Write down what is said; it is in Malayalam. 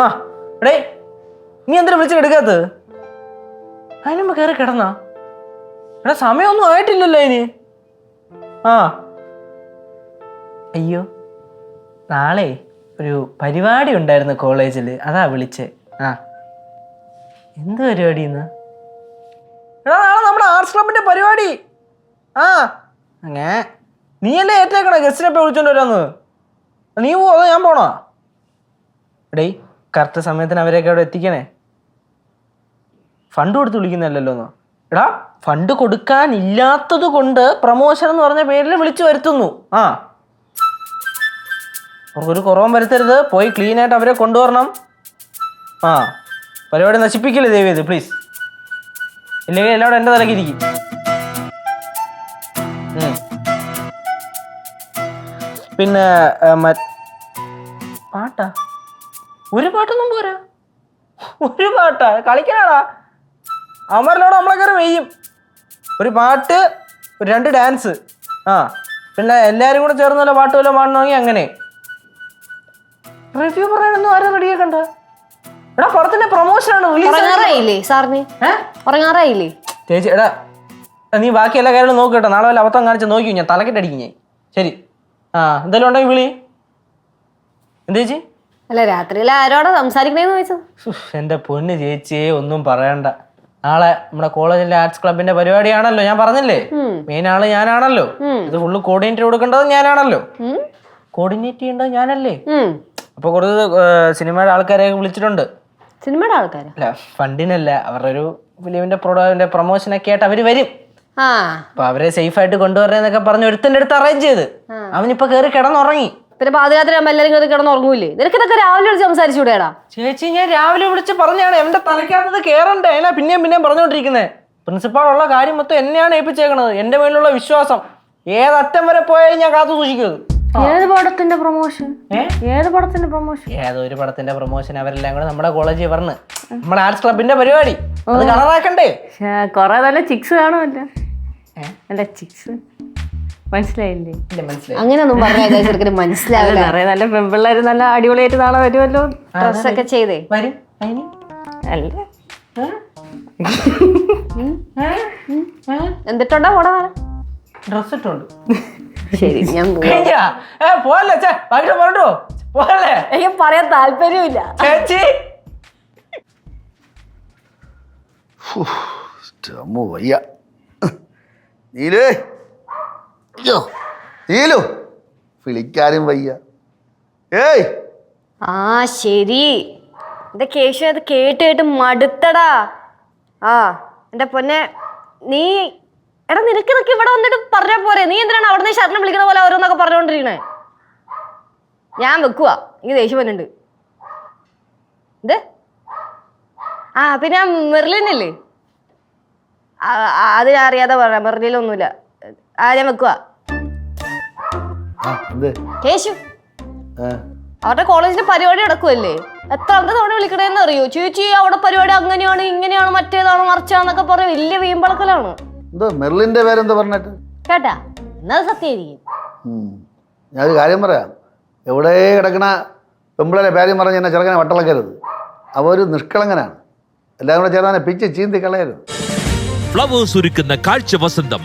ആ എടേ നീ എന്തിനാ വിളിച്ച് എടുക്കാത്തത്? അതിനുമ്പ് കയറി കിടന്നാ. എടാ സമയമൊന്നും ആയിട്ടില്ലല്ലോ ഇനി. ആ. അയ്യോ നാളെ ഒരു പരിപാടി ഉണ്ടായിരുന്നു കോളേജിൽ അതാ വിളിച്ചേ. ആ. എന്ത് പരിപാടി ഇന്ന്? എടാ നാളെ നമ്മുടെ ആർട്സ് ക്ലബിന്റെ പരിപാടി. ആ. അങ്ങേ. നീയല്ലേ ഏറ്റേക്കണ ഗസ്റ്റിനെ പോയി വിളിച്ചോണ്ട് വരാന്ന്. നീ പോ അതോ ഞാൻ പോണോ? എടേ കറക്റ്റ് സമയത്തിന് അവരെയൊക്കെ അവിടെ എത്തിക്കണേ? ഫണ്ട് കൊടുത്ത് വിളിക്കുന്നല്ലോ എന്നോ? എടാ ഫണ്ട് കൊടുക്കാനില്ലാത്തത് കൊണ്ട് പ്രമോഷൻ എന്ന് പറഞ്ഞ പേരിൽ വിളിച്ചു വരുത്തുന്നു. ആ. അവർക്കൊരു കുറവും വരുത്തരുത്. പോയി ക്ലീൻ ആയിട്ട് അവരെ കൊണ്ടുവരണം. ആ. പരിപാടി നശിപ്പിക്കില്ലേ ദേവി ഇത് പ്ലീസ് ഇല്ലെങ്കിൽ എല്ലാവരും എന്റെ തലക്ക് ഇരിക്കും. പിന്നെ ഏ, മ- പാട്ടാ ഒരു പാട്ടൊന്നും പോരാ. ഒരു പാട്ടാ. കളിക്കണാടാ. അമറിനോട് നമ്മളെ കയറി വെയ്യും ഒരു പാട്ട് ഒരു രണ്ട് ഡാൻസ്. ആ പിന്നെ എല്ലാവരും കൂടെ ചേർന്ന് വല്ല പാട്ട് വല്ല പാടണമെങ്കിൽ അങ്ങനെ. റിവ്യൂ പറയാനൊന്നും ആരും റെഡിയാക്കണ്ട എടാ പടത്തിന്റെ പ്രൊമോഷനാണ് റിലീസ് ഉറങ്ങാറായില്ലേ സാറിന്? ഉറങ്ങാറായില്ലേ? ചേച്ചി എടാ നീ ബാക്കി എല്ലാ കാര്യങ്ങളും നോക്ക് കേട്ടോ. നാളെ വല്ല അബദ്ധം കാണിച്ച് നോക്കി ഞാൻ തലക്കെട്ടടിക്കും ഞാൻ. ശരി. ആ എന്തെങ്കിലും ഉണ്ടെങ്കിൽ വിളി. എന്ത് ചേച്ചി? അല്ല രാത്രിയിൽ ആരോടാ സംസാരിക്കണേന്ന് ചോദിച്ചു? എന്റെ പൊന്ന് ചേച്ചിയെ ഒന്നും പറയണ്ട. നാളെ നമ്മുടെ കോളേജിലെ ആർട്സ് ക്ലബിന്റെ പരിപാടിയാണല്ലോ ഞാൻ പറഞ്ഞില്ലേ. മെയിൻ ആൾ ഞാനാണല്ലോ. ഇത് ഫുള്ള് കോർഡിനേറ്റർ കൊടുക്കേണ്ടത് ഞാനാണല്ലോ. കോർഡിനേറ്റ് ചെയ്യേണ്ടത് ഞാനല്ലേ. അപ്പൊ കുറച്ച് സിനിമയുടെ ആൾക്കാരെ വിളിച്ചിട്ടുണ്ട്. സിനിമയുടെ ആൾക്കാരാ? അല്ല ഫണ്ടിനല്ല അവരുടെ ഒരു ഫിലിമിന്റെ പ്രൊഡക്റ്റിന്റെ പ്രൊമോഷനൊക്കെ ആയിട്ട് അവർ വരും. അപ്പൊ അവരെ സേഫ് ആയിട്ട് കൊണ്ടുവരണേന്നൊക്കെ പറഞ്ഞ് ഒരുത്തിന്റെ അടുത്ത് അറേഞ്ച് ചെയ്ത്. അവനിപ്പോ കേറി കിടന്നുറങ്ങി. പിന്നെ പാതിരാത്രി ആകുമ്പോൾ എല്ലാവരും കയറി കിടന്ന് ഉറങ്ങൂലേ നിനക്ക് ഇതൊക്കെ രാവിലെ വിളിച്ച് സംസാരിച്ചൂടെടാ ചേച്ചി ഞാൻ രാവിലെ വിളിച്ച് പറഞ്ഞാണ് എന്റെ തലയ്ക്കകത്ത് കേറണ്ടേ? അതിനാ പിന്നെയും പിന്നെയും പറഞ്ഞുകൊണ്ടിരിക്കുന്നത് പ്രിൻസിപ്പാൾ ഉള്ള കാര്യം മൊത്തം എന്നെയാണ് ഏൽപ്പിച്ചേക്കണത്. എന്റെ മേലുള്ള വിശ്വാസം. ഏതറ്റം വരെ പോയാലും ഞാൻ കാത്തു സൂക്ഷിക്കുന്നത് ഏത് പടത്തിന്റെ പ്രൊമോഷൻ ഏത് പടത്തിന്റെ പ്രൊമോഷൻ ഏതോ ഒരു പടത്തിന്റെ പ്രൊമോഷൻ അവരെല്ലാം കൂടെ നമ്മുടെ കോളേജിൽ പറഞ്ഞ് നമ്മുടെ ആർട്സ് ക്ലബിന്റെ പരിപാടി. അത് കളറാക്കണ്ടേ കൊറേ നല്ല ചിക്സ് കാണുമല്ലോ. ചിക്സ് മനസ്സിലായില്ലേ? ഇല്ല മനസ്സിലായി. അങ്ങനെയൊന്നും പറഞ്ഞാൽ മനസ്സിലാവില്ല. നല്ല പെൺപിള്ളേര് നല്ല അടിപൊളിയായിട്ട് നാളെ വരുമല്ലോ? ഡ്രസ്സൊക്കെ ചെയ്തേ. വരും അല്ല. എന്നിട്ടുണ്ടോ പോടാ ഡ്രസ് ഇട്ടുണ്ട് ശരി ഞാൻ പോവല്ലേ പറഞ്ഞോ പോവല്ലേ? എനിക്ക് പറയാൻ താല്പര്യമില്ല. ചേച്ചി? വയ്യ. നീലേ. അയ്യോ. നീലു വിളിക്കാനും വയ്യ. ഏയ്. ആ ശരി. എന്റെ കേശു അത് കേട്ട് കേട്ട് മടുത്തടാ. ആ എന്റെ പൊന്നെ നീ എടാ നിനക്ക് ഇതൊക്കെ ഇവിടെ വന്നിട്ട് പറഞ്ഞാ പോരെ. നീ എന്തിനാണ് അവിടുന്ന് ശരണം വിളിക്കുന്ന പോലെ ഓരോന്നൊക്കെ പറഞ്ഞോണ്ടിരിക്കണേ? ഞാൻ വെക്കുവാ. എനിക്ക് ദേഷ്യം വരുന്നുണ്ട്. ഇത് ആ പിന്നെ മെറിലിനല്ലേ അത് ഞാൻ അറിയാതെ പറയാം. മെർലിനൊന്നുമില്ല ആ ഞാൻ വെക്കുവാ കേശു അവരുടെ കോളേജിൽ പരിപാടി നടക്കുമല്ലേ എത്രാമത്തെ തവണ വിളിക്കണേന്ന് അറിയോ? ചേച്ചി അവിടെ പരിപാടി അങ്ങനെയാണ് ഇങ്ങനെയാണ് മറ്റേതാണ് മറിച്ചാന്നൊക്കെ പറയും വലിയ വീമ്പളക്കലാണ്. എന്തോ മെർലിന്റെ പേരെന്താ പറഞ്ഞിട്ട്? കേട്ടാ? എന്നാ സത്യമായിരിക്കും. ഞാനൊരു കാര്യം പറയാം. എവിടെ കിടക്കണ പെമ്പിളരെ പേര് പറഞ്ഞ് എന്നെ ചെറുക്കനെ വട്ടളക്കരുത്. അവ ഒരു നിഷ്കളങ്കനാണ്. എല്ലാവരും കൂടെ പിച്ച് ചീന്തി കളയരുത്. ഫ്ലവേഴ്സ് ഒരുക്കുന്ന കാഴ്ച വസന്തം.